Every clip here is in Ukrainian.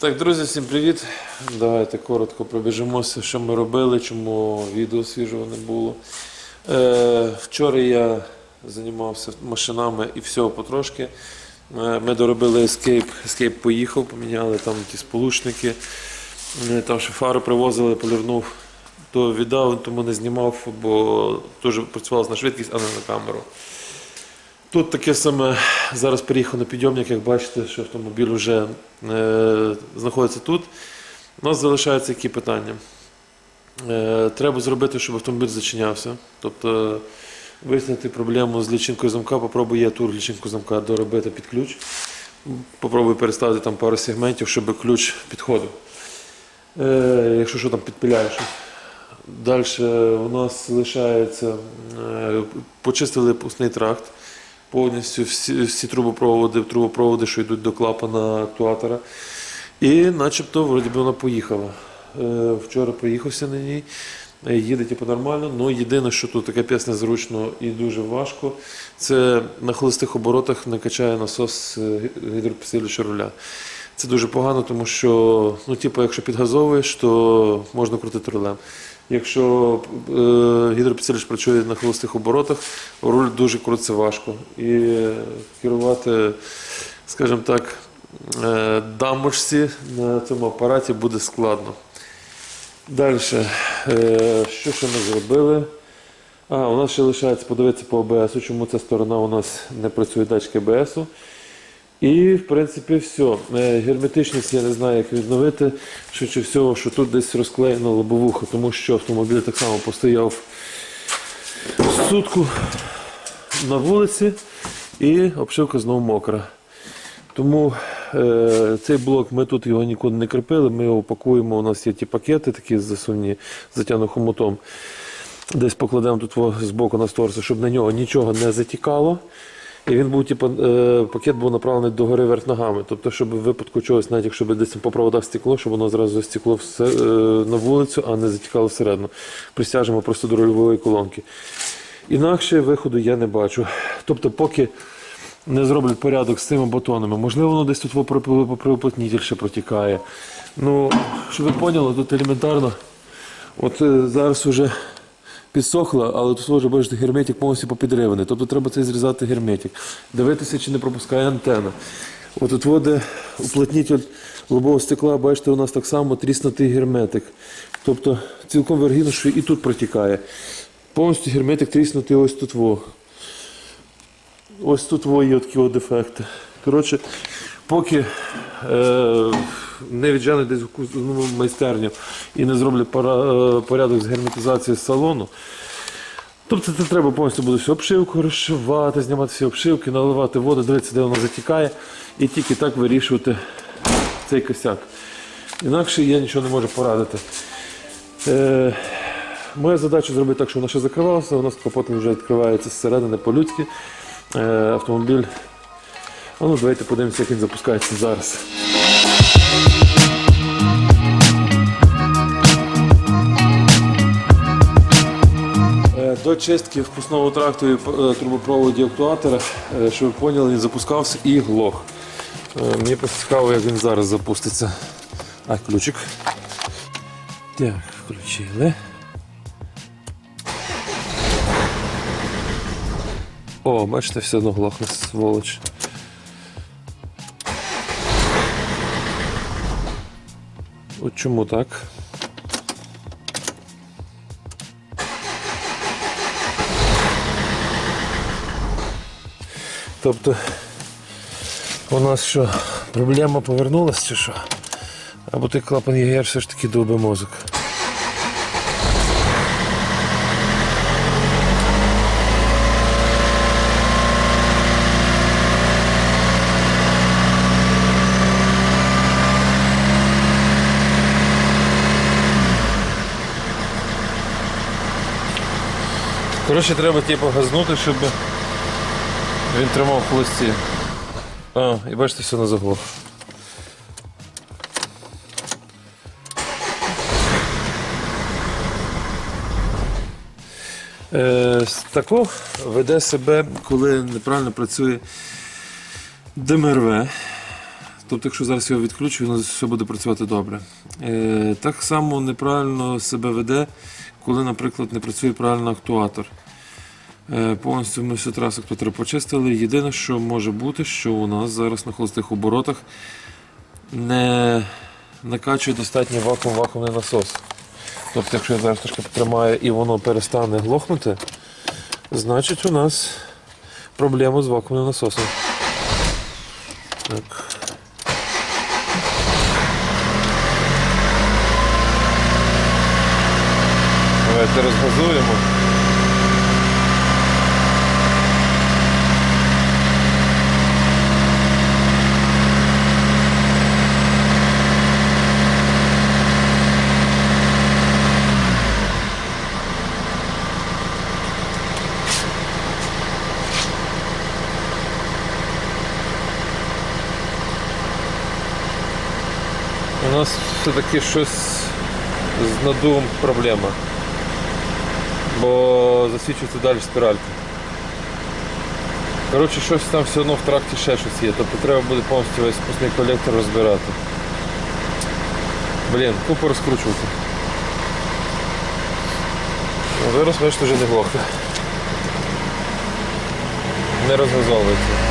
Так, друзі, всім привіт. Давайте коротко пробіжимося, що ми робили, чому відео свіжого не було. Е, вчора я займався машинами і всього потрошки. Е, ми доробили Escape, Escape поїхав, поміняли там ті сполучники. Е, Там ще фару привозили, полірнув. То віддав, тому не знімав, бо теж працювалося на швидкість, а не на камеру. Тут таке саме зараз переїхав на підйомник, як бачите, що автомобіль вже е, знаходиться тут. У нас залишаються які питання. Е, треба зробити, щоб автомобіль зачинявся. Тобто вияснити проблему з лічинкою замка, попробую я ту лічинку замка доробити під ключ. Попробую переставити там пару сегментів, щоб ключ підходив. Е, якщо що там підпиляєш. Далі у нас лишається, е, почистили пусний тракт повністю всі, всі трубопроводи, трубопроводи, що йдуть до клапана актуатора. І начебто вроді би вона поїхала. Е, Вчора проїхався на ній, е, їде типу, нормально. Ну єдине, що тут таке п'яс незручно і дуже важко, це на холостих оборотах не качає насос е, гідропідсилювача руля. Це дуже погано, тому що, ну, типу, якщо підгазовуєш, то можна крутити рулем. Якщо е, гідропідсилювач працює на холостих оборотах, руль дуже крутиться важко. І керувати, скажімо так, е, дамочці на цьому апараті буде складно. Далі, е, що ще ми зробили? А, у нас ще лишається подивитися по АБС, чому ця сторона у нас не працює датчики АБСу. І, в принципі, все. Герметичність я не знаю, як відновити. Швидше всього, що тут десь розклеєно лобовуха, тому що автомобіль так само постояв сутку на вулиці і обшивка знову мокра. Тому е, цей блок ми тут його нікуди не кріпили, ми його пакуємо. У нас є ті пакети такі засувні, затягнуті хомутом. Десь покладемо тут збоку на сторси, щоб на нього нічого не затікало. І він був, типу, е, пакет був направлений догори вверх ногами. Тобто, щоб в випадку чогось, навіть якщо б десь по проводах стекло, щоб воно зразу стекло все, е, на вулицю, а не затікало всередину. Присяжемо просто до рульової колонки. Інакше виходу я не бачу. Тобто, поки не зроблять порядок з цими батонами, можливо, воно десь тут поприуплотнітель ще протікає. Ну, щоб ви поняли, тут елементарно. От е, зараз вже підсохло, але тут вже бачите, герметик повністю попідриваний. Тобто треба цей зрізати герметик. Дивитися, чи не пропускає антенна. От тут воде уплотнітель лобового стекла, бачите, у нас так само тріснутий герметик. Тобто цілком вергідно, що і тут протікає. Повністю герметик тріснутий ось тут. Во. Ось тут во є такі дефекти. Коротше, поки е, не відженуть десь в ну, майстерню і не зроблять е, порядок з герметизації салону. Тобто це треба повністю буде всю обшивку розшивати, знімати всі обшивки, наливати воду, дивитися, де вона затікає, і тільки так вирішувати цей косяк. Інакше я нічого не можу порадити. Е, моя задача зробити так, щоб вона ще закривалася, у нас капот вже відкривається зсередини по-людськи. Е, автомобіль. А ну давайте подивимося, як він запускається зараз. Е, До чистки впускного тракту і е, трубопроводі актуатора, е, щоб ви поняли, він запускався і глох. Мені цікаво, як він зараз запуститься. А, ключик. Так, включили. О, бачите, все одно глохне сволоч. От чому так? Тобто у нас що, проблема повернулася чи що? Або той клапан ЄГР все ж таки довбе мозок. Коротше, треба типу газнути, щоб він тримав в холості. А, і бачите, все на заглох. Е, тако веде себе, коли неправильно працює ДМРВ. Тобто, якщо зараз його відключу, воно все буде працювати добре. Е, так само неправильно себе веде, коли, наприклад, не працює правильно актуатор. Е, повністю ми всю трасу актуатора почистили. Єдине, що може бути, що у нас зараз на холостих оборотах не накачує достатньо вакуум вакуумний насос. Тобто, якщо я зараз трошки потримаю і воно перестане глохнути, значить у нас проблема з вакуумним насосом. Так. Давайте розгазуємо. У нас все-таки щось з надувом проблема. Бо засвічується далі спіралька. Коротше, щось там все одно в тракті ще щось є. Тобто треба буде повністю весь спускний колектор розбирати. Блін, купу розкручувати. Ну, Зараз бачите, вже не глохне. Не розгазовується.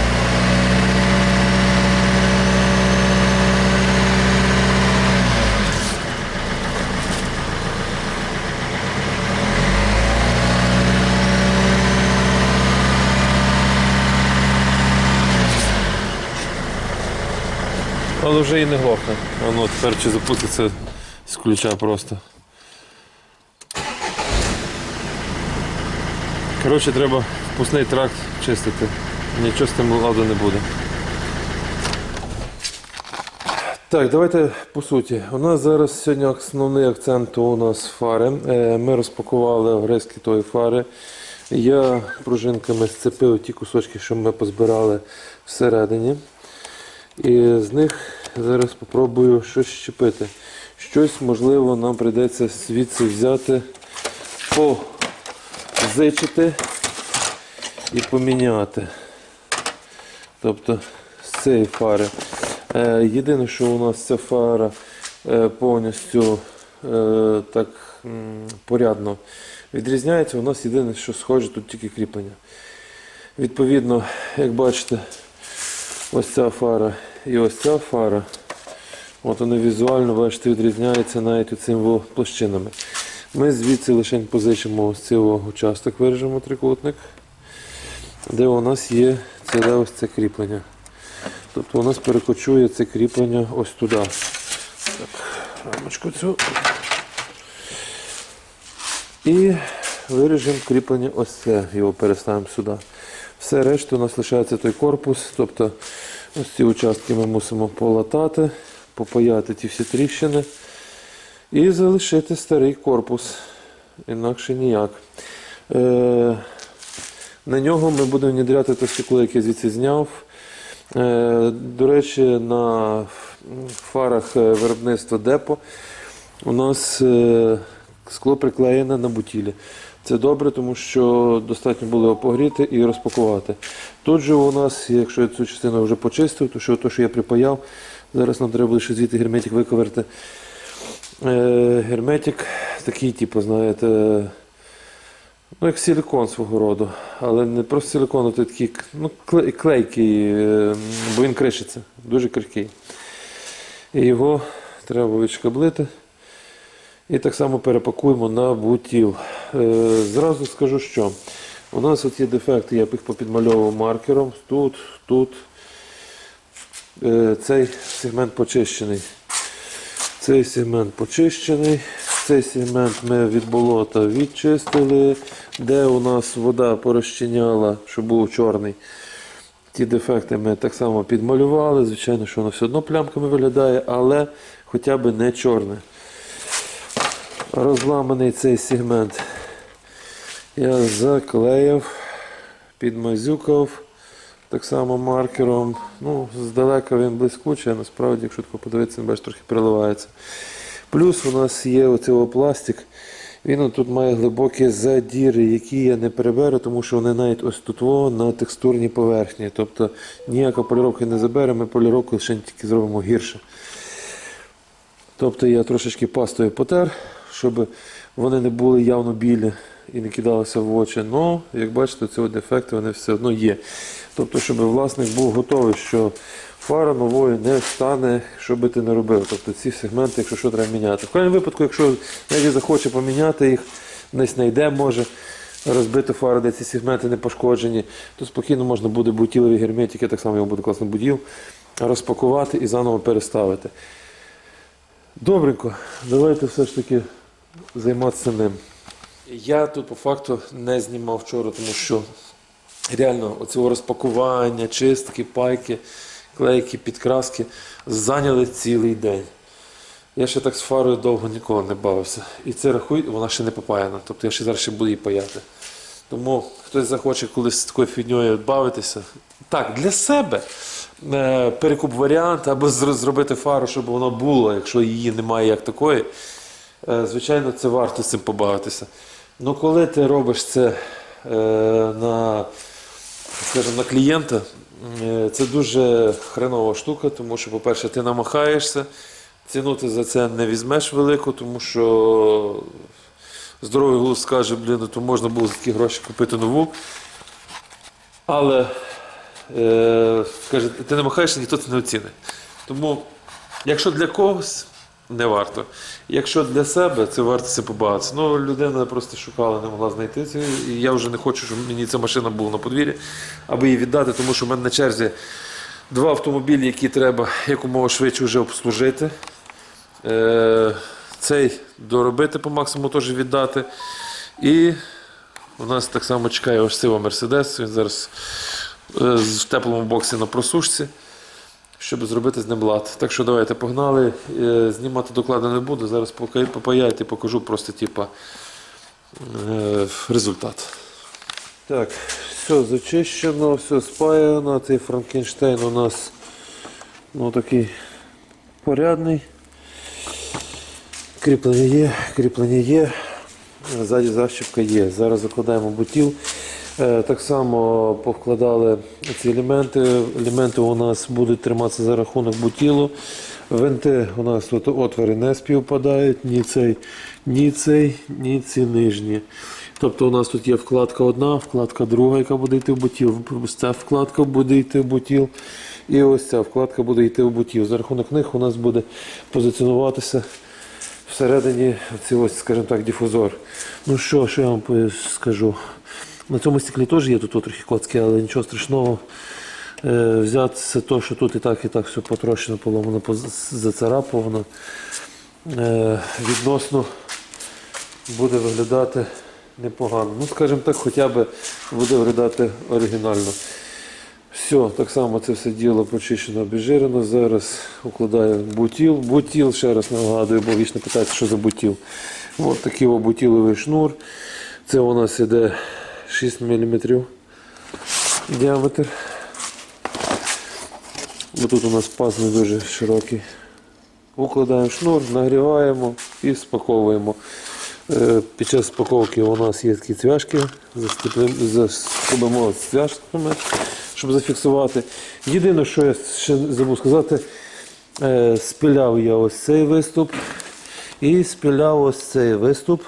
Але вже і не глохне. Воно тепер чи запуститься з ключа просто. Коротше, треба впускний тракт чистити. Нічого з тим ладу не буде. Так, давайте по суті. У нас зараз сьогодні основний акцент у нас фари. Е, Ми розпакували огризки тої фари. Я пружинками зцепив ті кусочки, що ми позбирали всередині. І з них зараз спробую щось щепити. Щось, можливо, нам прийдеться звідси взяти, позичити і поміняти. Тобто з цієї фари. Е, єдине, що у нас ця фара е, повністю е, так порядно відрізняється. У нас єдине, що схоже, тут тільки кріплення. Відповідно, як бачите, ось ця фара і ось ця фара. От вони візуально, бачите, відрізняються навіть цим площинами. Ми звідси лише позичимо ось цей участок, виріжемо трикутник, де у нас є ціле ось це кріплення. Тобто у нас перекочує це кріплення ось туди. Так, рамочку цю. І виріжемо кріплення ось це, його переставимо сюди. Все решта у нас лишається той корпус, тобто ось ці участки ми мусимо полатати, попаяти ті всі тріщини і залишити старий корпус. Інакше ніяк. Е, на нього ми будемо внідряти те стекло, яке звідси зняв. Е, до речі, на фарах е, виробництва депо у нас е, скло приклеєне на бутілі. Це добре, тому що достатньо було його погріти і розпакувати. Тут же у нас, якщо я цю частину вже почистив, то що, то, що я припаяв, зараз нам треба буде ще звідти герметик виковерти. Е, герметик такий, типу, знаєте, ну, як силикон свого роду. Але не просто силикон, а такий ну, клейкий, е, бо він кришиться, дуже крихкий. І його треба відшкаблити. І так само перепакуємо на бутіл. Е, Зразу скажу, що у нас є дефекти, я їх попідмальовував маркером. Тут, тут. Е, Цей сегмент почищений. Цей сегмент почищений. Цей сегмент ми від болота відчистили. Де у нас вода порозчиняла, щоб був чорний. Ті дефекти ми так само підмалювали. Звичайно, що воно все одно плямками виглядає, але хоча б не чорне. Розламаний цей сегмент я заклеїв, підмазюкав так само маркером. Ну, здалека він блискучий, а насправді, якщо тако подивитися, бачиш, трохи переливається. Плюс у нас є оцей пластик, Він тут має глибокі задіри, які я не переберу, тому що вони навіть ось тут на текстурній поверхні. Тобто ніяка поліровка не забере, ми поліровку ще тільки зробимо гірше. Тобто я трошечки пастою потер, щоб вони не були явно білі і не кидалися в очі. Ну, як бачите, ці от вони все одно є. Тобто, щоб власник був готовий, що фара новою не стане, що би ти не робив. Тобто ці сегменти, якщо що, треба міняти. В крайньому випадку, якщо навіть захоче поміняти їх, десь знайде, може розбити фари, де ці сегменти не пошкоджені, то спокійно можна буде бутілові герметики, так само його буде класно буділ, розпакувати і заново переставити. Добренько, давайте все ж таки займатися ним. Я тут по факту не знімав вчора, тому що реально оцього розпакування, чистки, пайки, клейки, підкраски зайняли цілий день. Я ще так з фарою довго ніколи не бавився. І це рахуй, вона ще не попаяна. Тобто я ще зараз ще буду її паяти. Тому хтось захоче колись з такою фігньою бавитися. Так, для себе е, перекуп варіант, або зробити фару, щоб воно було, якщо її немає як такої. Е, Звичайно, це варто з цим побавитися. Ну коли ти робиш це е, на, скажімо, на клієнта, е, це дуже хренова штука, тому що, по-перше, ти намахаєшся, ціну ти за це не візьмеш велику, тому що здоровий глузд скаже, блін, ну, то можна було за такі гроші купити нову. Але е, скаже, ти намахаєшся, ніхто це не оцінить. Тому, якщо для когось, не варто. Якщо для себе, це варто це побагатися. Ну, людина просто шукала, не могла знайти це. І я вже не хочу, щоб мені ця машина була на подвір'ї, аби її віддати, тому що в мене на черзі два автомобілі, які треба якомога швидше вже обслужити. Е, цей доробити по максимуму теж віддати. І у нас так само чекає ось цей Мерседес. Він зараз е, в теплому боксі на просушці щоб зробити з ним лад. Так що давайте погнали. Е, Знімати доклади не буду. Зараз попаяти, покажу просто типа, е, результат. Так, все зачищено, все спаяно. Цей Франкенштейн у нас ну, такий порядний. Кріплення є, кріплення є. Ззаді защіпка є. Зараз закладаємо бутіл. Е, Так само повкладали ці елементи. Елементи у нас будуть триматися за рахунок бутілу. Винти у нас тут отвори не співпадають, ні цей, ні цей, ні ці нижні. Тобто у нас тут є вкладка одна, вкладка друга, яка буде йти в бутіл. Ця вкладка буде йти в бутіл. І ось ця вкладка буде йти в бутіл. За рахунок них у нас буде позиціонуватися всередині цей ось, скажімо так, дифузор. Ну що, що я вам скажу? На цьому стеклі теж є тут трохи коцки, але нічого страшного. Е, взяти це то, що тут і так, і так все потрощено, поломано, зацарапувано. Е, відносно буде виглядати непогано. Ну, скажімо так, хоча б буде виглядати оригінально. Все, так само це все діло почищено, обіжирено. Зараз укладаю бутіл. Бутіл, ще раз нагадую, бо вічно питається, що за бутіл. Ось такий бутіловий шнур. Це у нас іде 6 мм діаметр. Бо тут у нас паз не дуже широкий. Укладаємо шнур, нагріваємо і спаковуємо. Е, Під час спаковки у нас є такі цвяшки, заскобимо цвяшками, щоб зафіксувати. Єдине, що я ще забув сказати, е, спиляв я ось цей виступ і спиляв ось цей виступ,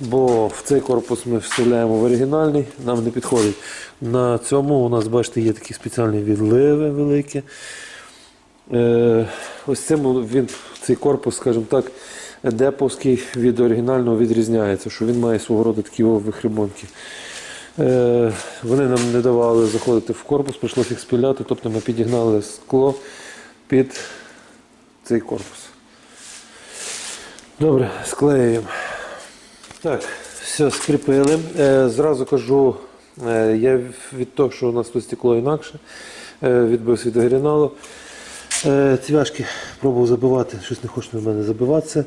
бо в цей корпус ми вставляємо в оригінальний, нам не підходить. На цьому у нас, бачите, є такі спеціальні відливи великі. Е, ось цим він, цей корпус, скажімо так, деповський від оригінального відрізняється, що він має свого роду такі вихрибонки. Е, вони нам не давали заходити в корпус, прийшлося їх спіляти, тобто ми підігнали скло під цей корпус. Добре, склеюємо. Так, все, скріпили. Е, зразу кажу, е, я від того, що у нас тут стекло інакше, е, відбився від оригіналу. Е, цвяшки пробував забивати, щось не хоче в мене забиватися.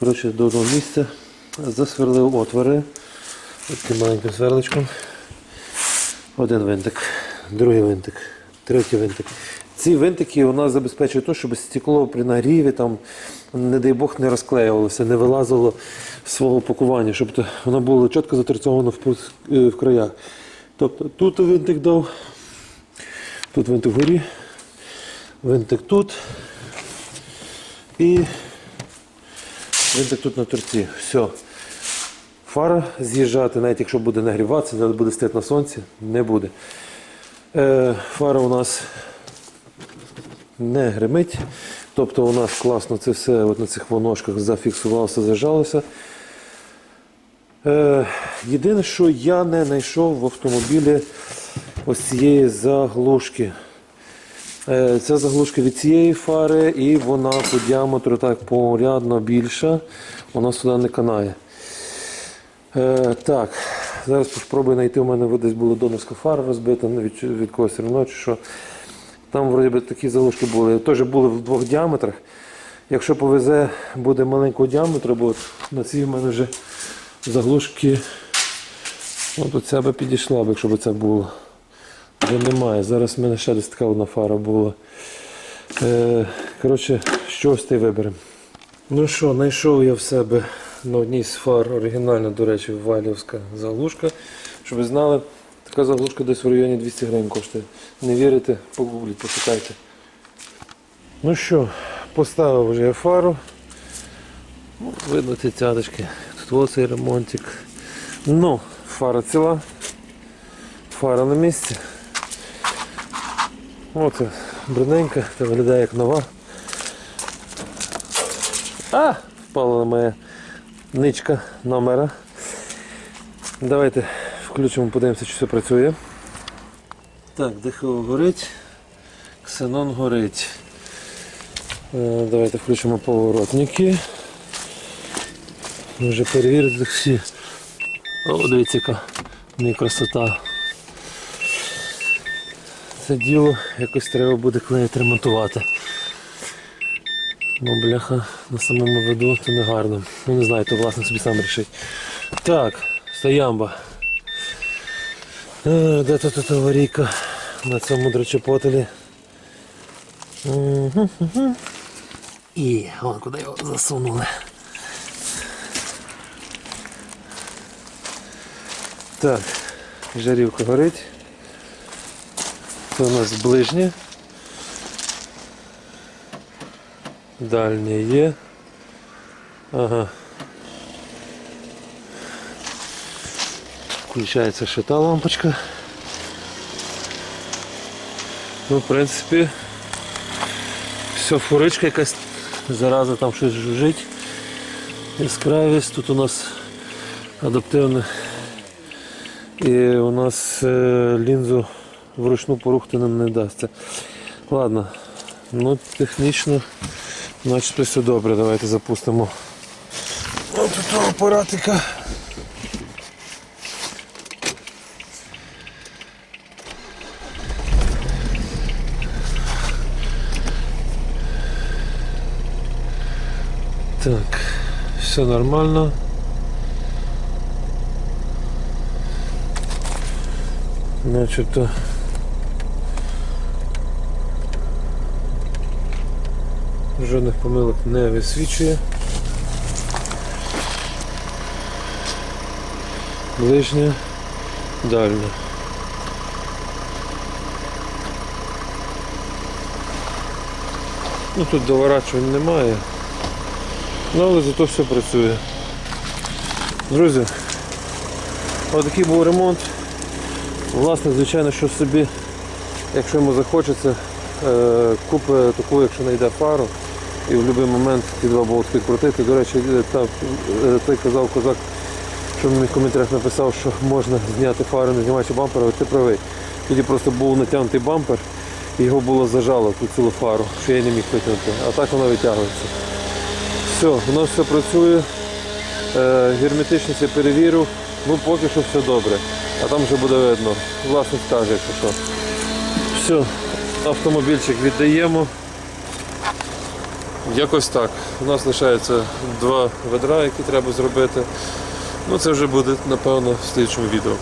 Коротше, до одного місця засверлив отвори таким маленьким сверличком. Один винтик, другий винтик, третій винтик. Ці винтики у нас забезпечують те, щоб стекло при нагріві, там, не дай Бог, не розклеювалося, не вилазило з свого пакування, щоб воно було чітко затерцьовано в, е, в краях. Тобто тут винтик дав, тут винтик вгорі, винтик тут і винтик тут на торці. Все. Фара з'їжджати, навіть якщо буде нагріватися, буде стояти на сонці, не буде. Е, фара у нас не гримить. Тобто у нас класно це все от на цих воножках зафіксувалося, зажалося. Е, єдине, що я не знайшов в автомобілі ось цієї заглушки. Е, Ця заглушка від цієї фари і вона по діаметру так порядно більша. Вона сюди не канає. Е, так, зараз спробую знайти. У мене десь була донорська фара розбита від, від когось рівно, чи що. Там вроді би такі заглушки були. Теж були в двох діаметрах. Якщо повезе, буде маленького діаметру, бо на цій в мене вже заглушки. От оця би підійшла б, якщо б це було. Вже немає. Зараз в мене ще десь така одна фара була. Е, коротше, щось ти виберемо. Ну що, знайшов я в себе на одній з фар оригінальна, до речі, валівська заглушка. Щоб ви знали, така заглушка десь в районі 200 гривень коштує. Не вірите, погугліть, пошукайте. Ну що, поставив вже я фару. Ну, видно ці цяточки. Тут ось цей ремонтик. Ну, фара ціла. Фара на місці. Оце брудненька, та виглядає як нова. А! Впала на моя ничка номера. Давайте включимо, подивимося, чи все працює. Так, ДХО горить, ксенон горить. Е, Давайте включимо поворотники. Вже перевірити всі. О, дивіться, яка в неї красота. Це діло якось треба буде клеїти ремонтувати. Ну, бляха, на самому виду то не гарно. Ну не знаю, то власник собі сам рішить. Так, стоямба. Е, Де тут эта аварійка на цьому дрочепотелі? І вон куди його засунули. Так, жарівка горить. Це у нас ближнє. Дальнє є. Ага. Включається ще та лампочка. Ну, в принципі, все, фуричка якась зараза там щось жужить. Яскравість. Тут у нас адаптивне. І у нас е, лінзу вручну порухти нам не вдасться. Ладно, ну технічно начебто все добре. Давайте запустимо. Ось тут апаратика. Так, все нормально. Начебто жодних помилок не висвічує. Ближня, дальня. Ну тут доворачувань немає. Ну але зато все працює. Друзі, отакий був ремонт. Власне, звичайно, що собі, якщо йому захочеться, е, купить таку, якщо знайде фару, і в будь-який момент ті два болтки крутити. До речі, е, та, е, той казав козак, що в коментарях написав, що можна зняти фару, не знімаючи бампера, але ти правий. Тоді просто був натягнутий бампер і його було зажало ту цілу фару, що я не міг витягнути. А так воно витягується. Все, воно все працює. Е, герметичність я перевірив. Ну поки що все добре. А там вже буде видно. Власник скаже, якщо що. Все, автомобільчик віддаємо. Якось так. У нас лишається два ведра, які треба зробити. Ну це вже буде, напевно, в слідчому відео.